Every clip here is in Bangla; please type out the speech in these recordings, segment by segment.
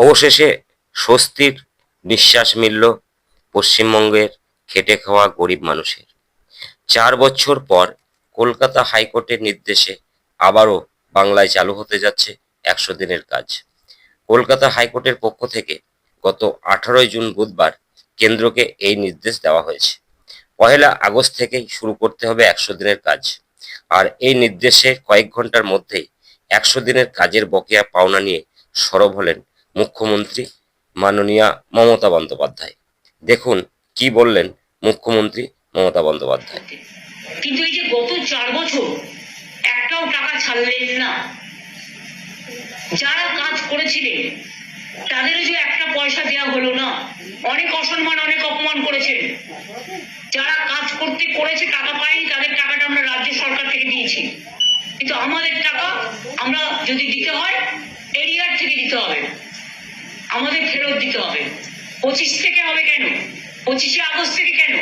অবশেষে স্বস্তির নিঃশ্বাস মিলল পশ্চিমবঙ্গের খেটে খাওয়া গরিব মানুষের। চার বছর পর কলকাতা হাইকোর্টের নির্দেশে আবারও বাংলায় চালু হতে যাচ্ছে একশো দিনের কাজ। কলকাতা হাইকোর্টের পক্ষ থেকে গত আঠারোই জুন বুধবার কেন্দ্রকে এই নির্দেশ দেওয়া হয়েছে। পহেলা আগস্ট থেকেই শুরু করতে হবে একশো দিনের কাজ। আর এই নির্দেশে কয়েক ঘণ্টার মধ্যেই একশো দিনের কাজের বকেয়া পাওনা নিয়ে সরব হলেন মুখ্যমন্ত্রী মাননীয়া মমতা বন্দ্যোপাধ্যায়। দেখুন, কি বললেন মুখ্যমন্ত্রী মমতা বন্দ্যোপাধ্যায়। কিন্তু এই যে গত চার বছর একটাও টাকা ছাড়লেন না। যারা কাজ করেছিলেন, তাদেরও যে একটা পয়সা দেওয়া হলো না। অনেক অসম্মান, অনেক অপমান করেছেন। যারা কাজ করতে করেছে, টাকা পায়নি, তাদের টাকাটা আমরা রাজ্য সরকার থেকে দিয়েছি। কিন্তু আমাদের টাকা আমরা যদি দিতে হয়, এরিয়ার থেকে দিতে হবে। আমাদের ফেরত দিতে হবে। পঁচিশ থেকে হবে কেন? পঁচিশে আগস্ট থেকে কেন?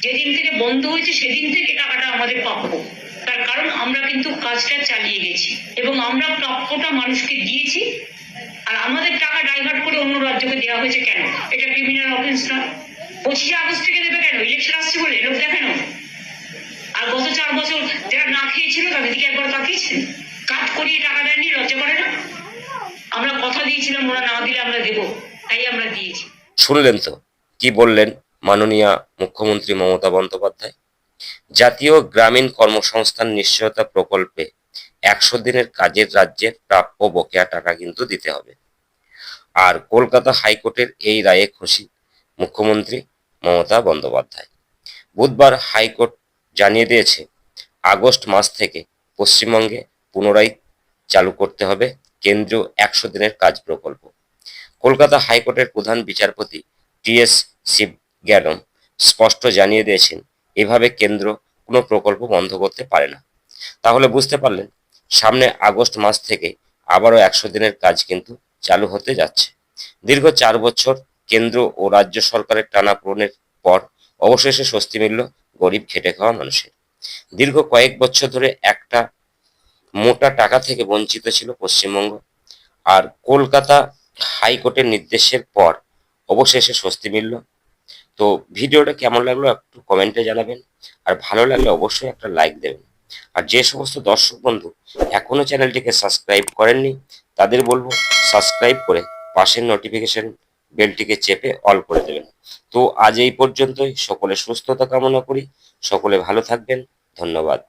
যেদিন থেকে বন্ধ হয়েছে, সেদিন থেকে টাকাটা আমাদের প্রাপ্য। তার কারণ আমরা কিন্তু কাজটা চালিয়ে গেছি এবং আমরা প্রাপ্যটা মানুষকে দিয়েছি। আর আমাদের টাকা ডাইভার্ট করে অন্য রাজ্যকে দেওয়া হয়েছে কেন? এটা ক্রিমিনাল অফেন্স না। পঁচিশে আগস্ট থেকে দেবে কেন? ইলেকশন আসছে বলে? লোক দেখানো আর গত চার বছর যারা না খেয়েছিল, তাদের দিকে একবার তাকিয়েছেন কাজ করিয়ে টাকা দেননি, লজ্জা করে না? আমরা কথা দিয়েছিলাম, ওরা না দিলে আমরা দেবো। তাই আমরা দিয়েছি। শুনলেন তো, কি বললেন মাননীয়া মুখ্যমন্ত্রী মমতা বন্দ্যোপাধ্যায়? জাতীয় গ্রামীণ কর্মসংস্থান নিশ্চয়তা প্রকল্পে একশো দিনের কাজের রাজ্যের প্রাপ্য বকেয়া টাকা কিন্তু দিতে হবে। আর কলকাতা হাইকোর্টের এই রায়ে খুশি মুখ্যমন্ত্রী মমতা বন্দ্যোপাধ্যায়। বুধবার হাইকোর্ট জানিয়ে দিয়েছে, আগস্ট মাস থেকে পশ্চিমবঙ্গে পুনরায় চালু করতে হবে কেন্দ্রীয় একশো দিনের কাজ প্রকল্প। কলকাতা হাইকোর্টের প্রধান বিচারপতি টি এস শিবজ্ঞানম স্পষ্ট জানিয়ে দিয়েছেন, এভাবে কেন্দ্র কোনো প্রকল্প বন্ধ করতে পারে না। তাহলে বুঝতে পারলেন, সামনে আগস্ট মাস থেকে আবারও একশো দিনের কাজ কিন্তু চালু হতে যাচ্ছে। দীর্ঘ চার বছর কেন্দ্র ও রাজ্য সরকারের টানাপোড়েনের পর অবশেষে স্বস্তি মিলল গরিব খেটে খাওয়া মানুষের। দীর্ঘ কয়েক বছর ধরে একটা মোটা টাকা থেকে বঞ্চিত ছিল পশ্চিমবঙ্গ। আর কলকাতা হাইকোর্টের নির্দেশের পর অবশেষে স্বস্তি মিলল। তো ভিডিওটা কেমন লাগল একটু কমেন্টে জানাবেন। আর ভালো লাগলে অবশ্যই একটা লাইক দেবেন। আর যে সমস্ত দর্শক বন্ধু এখনও চ্যানেলটিকে সাবস্ক্রাইব করেননি, তাদের বলব সাবস্ক্রাইব করে পাশের নোটিফিকেশন বেলটিকে চেপে অল করে দেবেন। তো আজ এই পর্যন্তই। সকলে সুস্থতা কামনা করি। সকলে ভালো থাকবেন। ধন্যবাদ।